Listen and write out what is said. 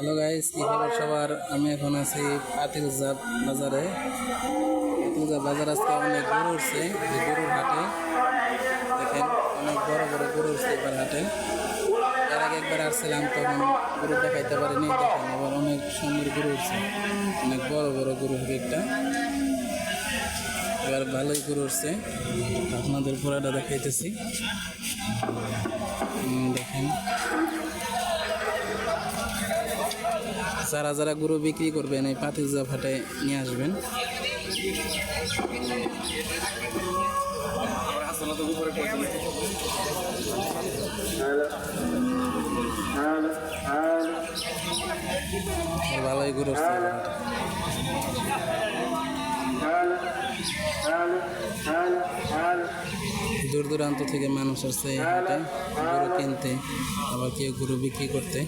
Hello guys কি খবর সবার? আমি এখন আছি পাতিলজাব বাজারে। পাতিলজাব বাজার আজকে অনেক গরু উঠছে। গরুর হাটে দেখেন, অনেক বড় বড় গরু উঠছে এবার হাটে। এর আগে একবার আসছিলাম, তখন গরু দেখাইতে পারিনি, দেখেন এবার অনেক সুন্দর গরু উঠছে। অনেক বড় বড় গরু একটা। এবার ভালোই গরু উঠছে। আপনাদের পুরাটা দেখাইতেছি। দেখেন। যারা যারা গরু বিক্রি করবেন এই পাতিজা ফাটে নিয়ে আসবেন ভালোই গরু আসছে এই হাটে। দূর দূরান্ত থেকে মানুষ আসছে হাটে গরু কিনতে আবার কেউ গরু বিক্রি করতে।